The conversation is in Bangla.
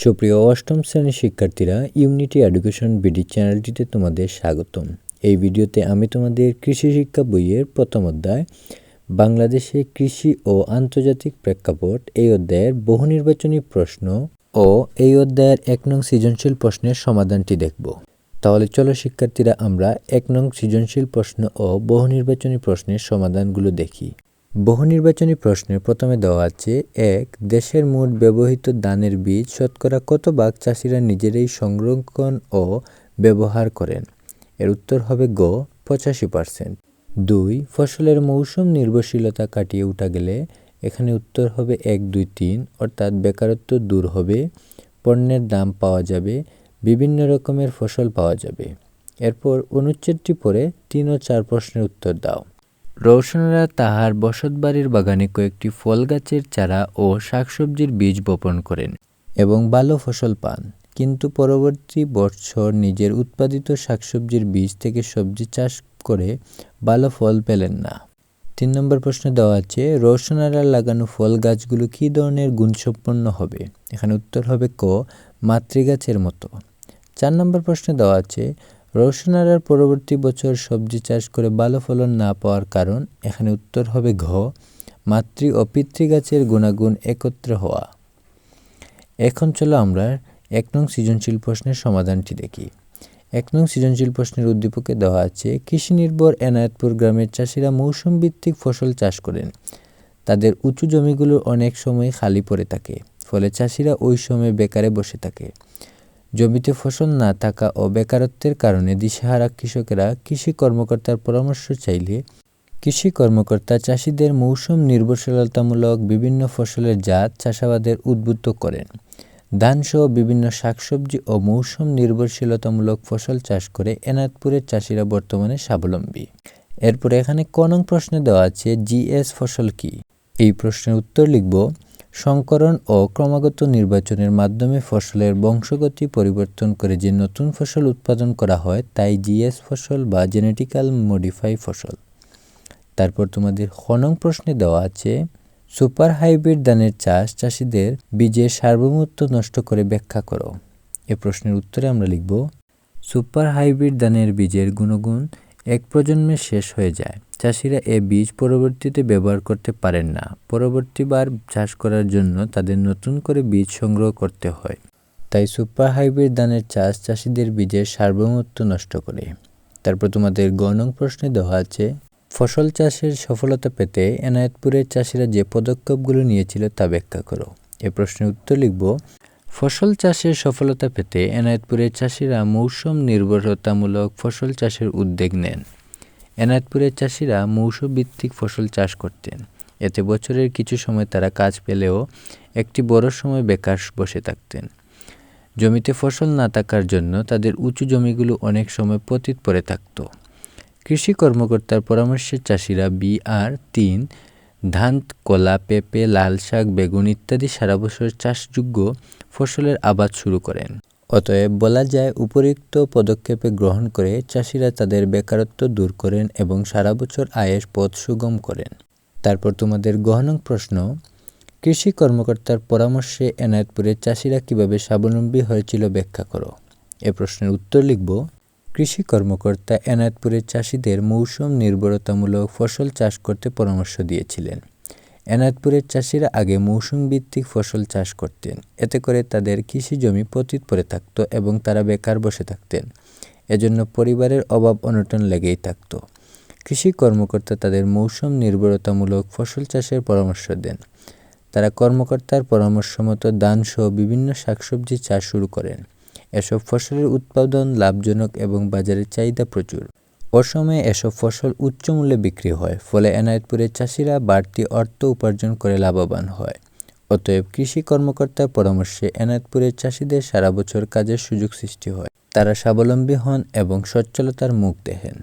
সুপ্রিয় অষ্টম শ্রেণির শিক্ষার্থীরা ইউনিটি এডুকেশন বিডি চ্যানেলটিতে তোমাদের স্বাগতম। এই ভিডিওতে আমি তোমাদের কৃষি শিক্ষা বইয়ের প্রথম অধ্যায়, বাংলাদেশে কৃষি ও আন্তর্জাতিক প্রেক্ষাপট, এই অধ্যায়ের বহু নির্বাচনী প্রশ্ন ও এই অধ্যায়ের এক নং সৃজনশীল প্রশ্নের সমাধানটি দেখব। তাহলে চলো শিক্ষার্থীরা, আমরা এক নং সৃজনশীল প্রশ্ন ও বহু নির্বাচনী প্রশ্নের সমাধানগুলো দেখি। বহু নির্বাচনী প্রশ্নের প্রথমে দেওয়া আছে, এক, দেশের মোট ব্যবহৃত ধানের বীজ শতকরা কত ভাগ চাষিরা নিজেরাই সংরক্ষণ ও ব্যবহার করেন? এর উত্তর হবে গ, পঁচাশি পার্সেন্ট। দুই, ফসলের মৌসুম নির্ভরশীলতা কাটিয়ে উঠা গেলে এখানে উত্তর হবে এক, দুই, তিন, অর্থাৎ বেকারত্ব দূর হবে, পণ্যের দাম পাওয়া যাবে, বিভিন্ন রকমের ফসল পাওয়া যাবে। এরপর অনুচ্ছেদটি পরে তিন ও চার প্রশ্নের উত্তর দাও। রৌশনরা তাহার বসতবাড়ির বাগানে কয়েকটি ফল গাছের চারা ও শাকসবজির বীজ বপন করেন এবং ভালো ফসল পান। কিন্তু পরবর্তী বছর নিজের উৎপাদিত শাকসবজির বীজ থেকে সবজি চাষ করে ভালো ফল পেলেন না। তিন নম্বর প্রশ্ন দেওয়া আছে রৌশনারা লাগানো ফল গাছগুলো কী ধরনের গুণসম্পন্ন হবে? এখানে উত্তর হবে ক, মাতৃগাছের মতো। চার নম্বর প্রশ্নে দেওয়া আছে রৌশনারার পরবর্তী বছর সবজি চাষ করে ভালো ফলন না পাওয়ার কারণ, এখানে উত্তর হবে ঘ, মাতৃ ও পিতৃগাছের গুণাগুণ একত্র হওয়া। এখন চলো আমরা এক নং সৃজনশীল প্রশ্নের সমাধানটি দেখি। এক নং সৃজনশীল প্রশ্নের উদ্দীপকে দেওয়া আছে, কৃষি নির্ভর এনায়তপুর গ্রামের চাষিরা মৌসুম ভিত্তিক ফসল চাষ করেন। তাদের উঁচু জমিগুলো অনেক সময় খালি পড়ে থাকে, ফলে চাষিরা ওই সময় বেকারে বসে থাকে। জমিতে ফসল না থাকা ও বেকারত্বের কারণে দিশেহারা কৃষকেরা কৃষি কর্মকর্তার পরামর্শ চাইলে কৃষি কর্মকর্তা চাষিদের মৌসুম নির্ভরশীলতামূলক বিভিন্ন ফসলের জাত চাষাবাদের উদ্বুদ্ধ করেন। ধানসহ বিভিন্ন শাকসবজি ও মৌসুম নির্ভরশীলতামূলক ফসল চাষ করে এনায়তপুরের চাষিরা বর্তমানে স্বাবলম্বী। এরপরে এখানে কনং প্রশ্নে দেওয়া আছে, জিএস ফসল কি? এই প্রশ্নের উত্তর লিখব সংকরণ ও ক্রমাগত নির্বাচনের মাধ্যমে ফসলের বংশগতি পরিবর্তন করে যে নতুন ফসল উৎপাদন করা হয়, তাই জিএস ফসল বা জেনেটিক্যাল মডিফাই ফসল। তারপর তোমাদের খনং প্রশ্নে দেওয়া আছে, সুপার হাইব্রিড ধানের চাষ চাষিদের বীজের সার্বভৌমত্ব নষ্ট করে ব্যাখ্যা করো। এ প্রশ্নের উত্তরে আমরা লিখব, সুপার হাইব্রিড ধানের বীজের গুণগুণ এক প্রজন্মে শেষ হয়ে যায়। চাষিরা এ বীজ পরবর্তীতে ব্যবহার করতে পারেন না। পরবর্তীবার চাষ করার জন্য তাদের নতুন করে বীজ সংগ্রহ করতে হয়। তাই সুপার হাইব্রিড ধানের চাষ চাষিদের বীজের সার্বভৌমত্ব নষ্ট করে। তারপর তোমাদের গণং প্রশ্নে দেওয়া আছে, ফসল চাষের সফলতা পেতে এনায়েতপুরের চাষিরা যে পদক্ষেপগুলো নিয়েছিল তা ব্যাখ্যা করো। এ প্রশ্নের উত্তর লিখব, ফসল চাষের সফলতা পেতে এনায়েতপুরের চাষিরা মৌসুম নির্ভরতামূলক ফসল চাষের উদ্যোগ নেন। এনায়েতপুরের চাষিরা মৌসুম ভিত্তিক ফসল চাষ করতেন। এতে বছরের কিছু সময় তারা কাজ পেলেও একটি বড় সময় বেকার বসে থাকতেন। জমিতে ফসল না থাকার জন্য তাদের উঁচু জমিগুলো অনেক সময় পতিত পড়ে থাকত। কৃষি কর্মকর্তার পরামর্শে চাষিরা বিআর তিন, ধান, কলা, পেঁপে লাল শাক বেগুন ইত্যাদি সারা বছর চাষযোগ্য ফসলের আবাদ শুরু করেন। অতএব বলা যায় উপরিক্ত পদক্ষেপে গ্রহণ করে চাষিরা তাদের বেকারত্ব দূর করেন এবং সারা বছর আয়ের পথ সুগম করেন। তারপর তোমাদের গহনং প্রশ্ন, কৃষি কর্মকর্তার পরামর্শে এনায়তপুরের চাষিরা কীভাবে স্বাবলম্বী হয়েছিল ব্যাখ্যা করো। এ প্রশ্নের উত্তর লিখব, কৃষি কর্মকর্তা এনায়তপুরের চাষিদের মৌসুম নির্ভরতামূলক ফসল চাষ করতে পরামর্শ দিয়েছিলেন। এনায়তপুরের চাষিরা আগে মৌসুম ভিত্তিক ফসল চাষ করতেন। এতে করে তাদের কৃষি জমি পতিত পড়ে থাকত এবং তারা বেকার বসে থাকতেন। এজন্য পরিবারের অভাব অনটন লেগেই থাকত। কৃষি কর্মকর্তা তাদের মৌসুম নির্ভরতামূলক ফসল চাষের পরামর্শ দেন। তারা কর্মকর্তার পরামর্শ মতো ধানসহ বিভিন্ন শাকসবজি চাষ শুরু করেন। এসব ফসলের উৎপাদন লাভজনক এবং বাজারের চাহিদা প্রচুর। অসময়ে এসব ফসল উচ্চ মূল্যে বিক্রি হয়, ফলে এনায়েতপুরের চাষিরা বাড়তি অর্থ উপার্জন করে লাভবান হয়। অতএব কৃষি কর্মকর্তার পরামর্শে এনায়েতপুরের চাষিদের সারা বছর কাজের সুযোগ সৃষ্টি হয়। তারা স্বাবলম্বী হন এবং সচ্ছলতার মুখ দেখেন।